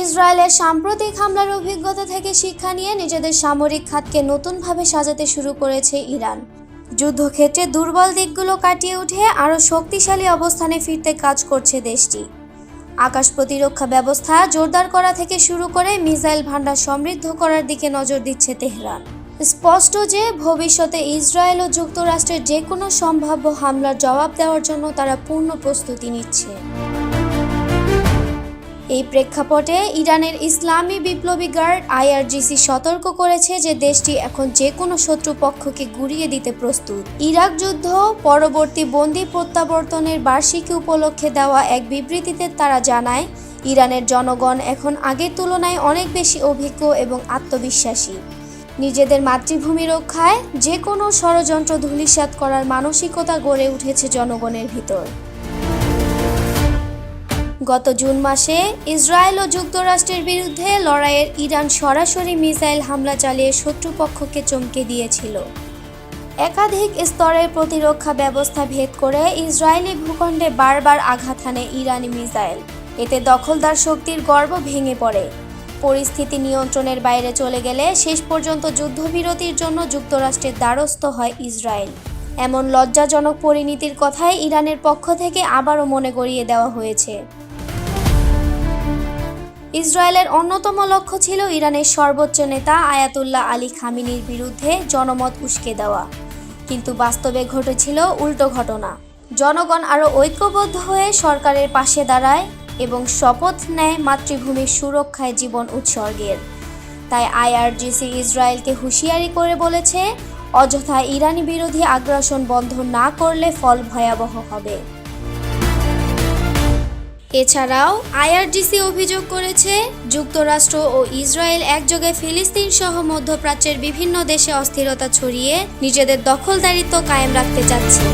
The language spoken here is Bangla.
ইসরায়েলের সাম্প্রতিক হামলার অভিজ্ঞতা থেকে শিক্ষা নিয়ে নিজেদের সামরিক খাতকে নতুনভাবে সাজাতে শুরু করেছে ইরান। যুদ্ধক্ষেত্রে দুর্বল দিকগুলো কাটিয়ে উঠে আরও শক্তিশালী অবস্থানে ফিরতে কাজ করছে দেশটি। আকাশ প্রতিরক্ষা ব্যবস্থা জোরদার করা থেকে শুরু করে মিসাইল ভান্ডার সমৃদ্ধ করার দিকে নজর দিচ্ছে তেহরান। স্পষ্ট যে, ভবিষ্যতে ইসরায়েল ও যুক্তরাষ্ট্রের যে কোনো সম্ভাব্য হামলার জবাব দেওয়ার জন্য তারা পূর্ণ প্রস্তুতি নিচ্ছে। এই প্রেক্ষাপটে ইরানের ইসলামী বিপ্লবী গার্ড আইআরজিসি সতর্ক করেছে যে দেশটি এখন যে কোনো শত্রুপক্ষকে গুড়িয়ে দিতে প্রস্তুত। ইরাক যুদ্ধ, পরবর্তী বন্দি প্রত্যাবর্তনের বার্ষিকী উপলক্ষে দেওয়া এক বিবৃতিতে তারা জানায়, ইরানের জনগণ এখন আগের তুলনায় অনেক বেশি অভিজ্ঞ এবং আত্মবিশ্বাসী। নিজেদের মাতৃভূমি রক্ষায় যে কোনো ষড়যন্ত্র ধূলিসাৎ করার মানসিকতা গড়ে উঠেছে জনগণের ভিতর। গত জুন মাসে ইসরায়েল ও যুক্তরাষ্ট্রের বিরুদ্ধে লড়াইয়ের ইরান সরাসরি মিসাইল হামলা চালিয়ে শত্রুপক্ষকে চমকে দিয়েছিল। একাধিক স্তরের প্রতিরক্ষা ব্যবস্থা ভেদ করে ইসরায়েলি ভূখণ্ডে বারবার আঘাত হানে ইরানি মিসাইল। এতে দখলদার শক্তির গর্ব ভেঙে পড়ে। পরিস্থিতি নিয়ন্ত্রণের বাইরে চলে গেলে শেষ পর্যন্ত যুদ্ধবিরতির জন্য যুক্তরাষ্ট্রের দ্বারস্থ হয় ইসরায়েল। এমন লজ্জাজনক পরিণতির কথাই ইরানের পক্ষ থেকে আবারও মনে করিয়ে দেওয়া হয়েছে। ইসরায়েলের অন্যতম লক্ষ্য ছিল ইরানের সর্বোচ্চ নেতা আয়াতুল্লাহ আলী খামিনির বিরুদ্ধে জনমত উস্কে দেওয়া। কিন্তু বাস্তবে ঘটেছিল উল্টো ঘটনা। জনগণ আরও ঐক্যবদ্ধ হয়ে সরকারের পাশে দাঁড়ায় এবং শপথ নেয় মাতৃভূমির সুরক্ষায় জীবন উৎসর্গের। তাই আইআরজিসি ইসরায়েলকে হুঁশিয়ারি করে বলেছে, অযথা ইরানি বিরোধী আগ্রাসন বন্ধ না করলে ফল ভয়াবহ হবে। এছাড়াও আইআরজিসি অভিযোগ করেছে, যুক্তরাষ্ট্র ও ইসরায়েল একযোগে ফিলিস্তিন সহ মধ্যপ্রাচ্যের বিভিন্ন দেশে অস্থিরতা ছড়িয়ে নিজেদের দখলদারিত্ব কায়েম রাখতে চাচ্ছে।